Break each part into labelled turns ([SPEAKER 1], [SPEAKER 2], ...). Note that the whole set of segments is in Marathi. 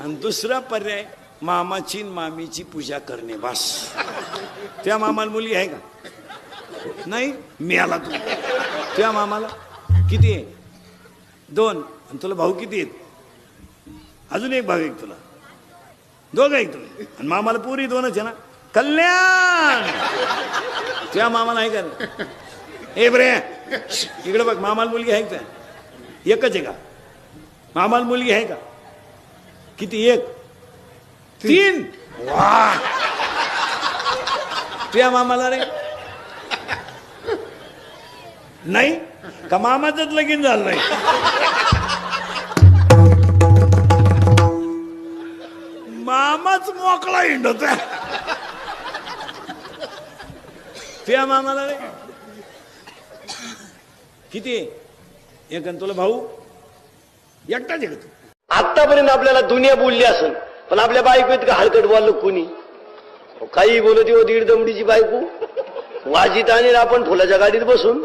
[SPEAKER 1] आणि दुसरा पर्याय मामाची मामीची पूजा करणे बस. त्या मामाला मुलगी आहे का? नाही मी आला तू. त्या मामाला किती आहे? दोन. आणि तुला भाऊ किती आहेत? अजून एक भाऊ एक तुला. दोघं एक तुम्ही आणि मामाला पुरी दोनच आहे ना? कल्याण! त्या मामाला आहे का? ए बरे. इकडे बघ मामाला मुलगी आहे का? एकच आहे का? मामाला मुलगी आहे का? किती? एक. तीन. वा. त्या मामाला रे. नाही का मामाचंच लगीन झालं नाही? मामाच मोकळा हिंडत त्या मामाला रे. किती? आहे? एक तुला भाऊ? एकटाच एक तू?
[SPEAKER 2] आतापर्यंत आपल्याला दुनिया बोलली असेल पण आपल्या बायको इतकं हलकट बोललो कुणी? काही बोलत हो दीड दमडीची बायको. वाजीत आणि आपण फुलाच्या गाडीत बसून.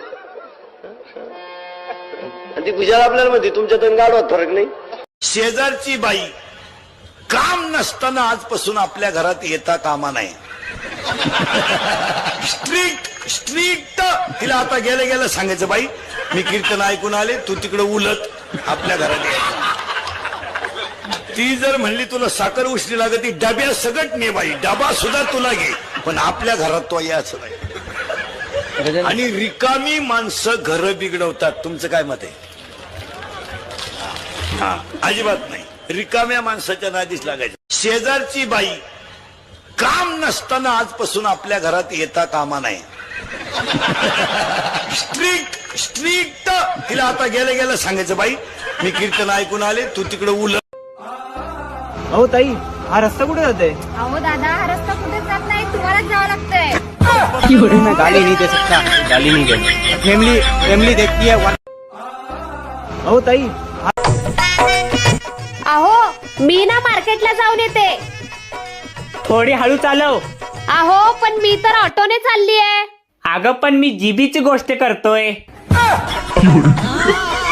[SPEAKER 2] आणि ती कुशाला आपल्याला म्हणते तुमच्या तर गाडवात फरक नाही.
[SPEAKER 1] शेजारची बाई काम नसताना आजपासून आपल्या घरात येता कामा नाही. स्ट्रिक्ट स्ट्रिक्ट तिला आता गेलं गेलं सांगायचं बाई मी कीर्तन ऐकून आले तू तिकडे उलट आपल्या घरात यायचं. ती जर म्हणली तुला साखर उष्णी लागत ती डब्या सगट ने बाई डबा सुद्धा तुला घे. पण आपल्या घरात तो याच नाही. आणि रिकामी माणसं घर बिघडवतात. तुमचं काय मत आहे? हा, अजिबात नाही. रिकाम्या माणसाच्या नादीस लागायचं. शेजारची बाई काम नसताना आजपासून आपल्या घरात येता कामा नाही. Strict strict. तिला आता गेलं गेलं सांगायचं बाई मी कीर्तन ऐकून आले तू तिकडे उलट.
[SPEAKER 3] अहो ताई हा रस्ता कुठे जाते
[SPEAKER 4] अहो दादा हा रस्ता कुठे जात नाही? तुम्हालाच जावं लागतंय.
[SPEAKER 3] मैं गाली नहीं दे सकता गाली नहीं दे फैमिली फैमिली देखती है अहो ताई
[SPEAKER 4] अहो मी ना मार्केटला जाऊन येते.
[SPEAKER 5] थोडी हळू चालव.
[SPEAKER 4] अहो पण मी तर ऑटोने चालली आहे
[SPEAKER 5] अगं पण मी जीबीची गोष्ट करतोय.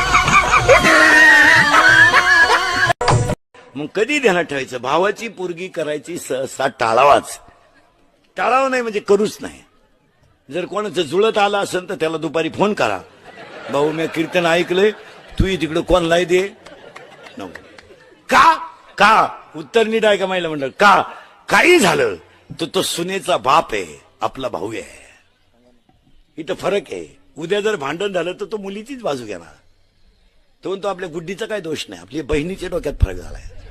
[SPEAKER 1] मग कधी ध्यानात ठेवायचं? भावाची पोरगी करायची सहसा टाळावाच. टाळावं नाही म्हणजे करूच नाही. जर कोणाचं जुळत आलं असेल तर त्याला दुपारी फोन करा. भाऊ मी कीर्तन ऐकलंय. तू तिकडं कोणलाही दे? का? का? उत्तर नीट आहे का महिला मंडळ. का? काही झालं तर तो सुनेचा बाप आहे आपला भाऊ आहे. इथं फरक आहे. उद्या जर भांडण झालं तर तो मुलीचीच बाजू घेणार. तो म्हणतो आपल्या गुड्डीचा काय दोष नाही. आपल्या बहिणीच्या डोक्यात फरक झालाय.
[SPEAKER 6] आहे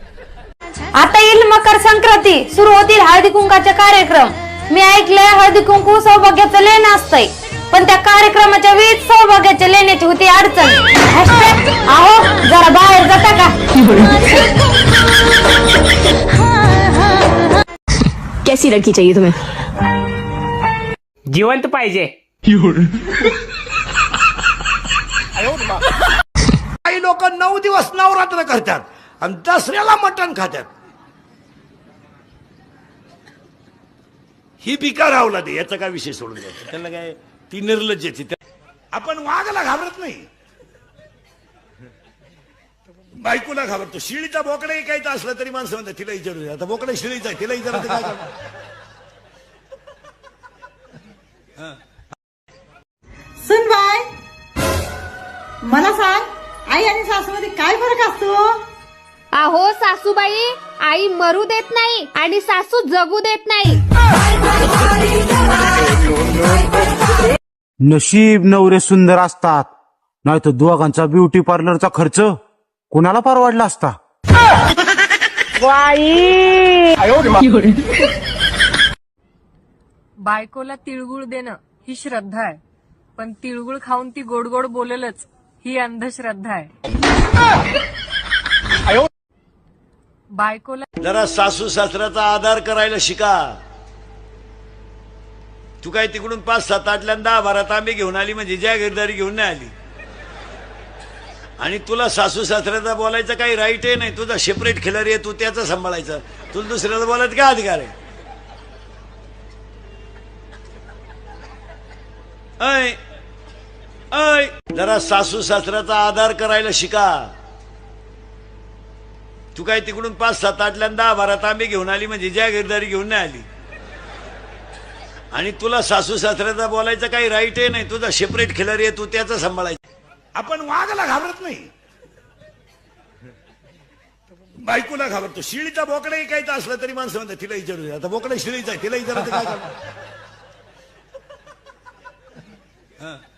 [SPEAKER 6] येईल मकर संक्रांती सुरू होतील हळदी कुंकाचे कार्यक्रम. मी ऐकलंय हळदी कुंकू सौभाग्याचं लेण असतंय. पण त्या कार्यक्रमाच्या वेळी सौभाग्याच्या लेण्याची होती अडचण. अहो जरा बाहेर जाता का?
[SPEAKER 7] कैसी लड़की चाहिए तुम्हें?
[SPEAKER 5] जिवंत पाहिजे.
[SPEAKER 1] काही लोक नऊ दिवस नवरात्र करतात आणि दसऱ्याला मटण खातात. ही बिका रावला दे याचा काय विषय सोडून द्यायचा? त्याला काय ती निर्लज्जाची आपण वाघाला घाबरत नाही. बायकोला घाबरतो. शिळीचा बोकडा ऐकायचा असला तरी माणसं म्हणतात तिला विचारू. आता बोकडा शिळीचा आहे तिला विचारायचं काय?
[SPEAKER 8] सुन बाय. मला सांग आई आणि सासूमध्ये काय फरक असतो?
[SPEAKER 4] अहो सासूबाई आई मरू देत नाही आणि सासू जगू देत नाही.
[SPEAKER 9] नशीब नवरे सुंदर असतात. नाही तर दोघांचा ब्युटी पार्लरचा खर्च कुणाला परवडला असता?
[SPEAKER 10] बायकोला तिळगुळ देणं ही श्रद्धा आहे. पण तिळगुळ खाऊन ती गोड गोड बोलेलच ही अंधश्रद्धा आहे. बायकोला
[SPEAKER 1] जरा सासू सासऱ्याचा आधार करायला शिका. तू काय तिकडून पाच सात आठल्यांदा बारा तांबे घेऊन आली म्हणजे जागीरदारी घेऊन नाही आली. आणि तुला सासू सासऱ्याचा बोलायचा काही राईट आहे नाही तुझा सेपरेट खिलारी आहे तू त्याचं सांभाळायचं. तुला दुसऱ्याला बोलायचं काय अधिकार आहे? ऐ ऐ जरा सासू सासऱ्याचा आधार करायला शिका. तू काय तिकडून पाच सात आठल्या दहा बारा तांबे घेऊन आली म्हणजे जागीरदारी घेऊन नाही आली आणि तुला सासू सासऱ्याचा बोलायचं काही राईट आहे नाही तुझा सेपरेट खिलारी आहे तू त्याचं सांभाळायचं आपण वाघाला घाबरत नाही बायकोला घाबरतो शिळीचा बोकडा ऐकायचा असला तरी माणसं म्हणतात तिला विचारू द्या. आता बोकडा शिळीचा आहे तिला विचारायचं काय करणार? हा.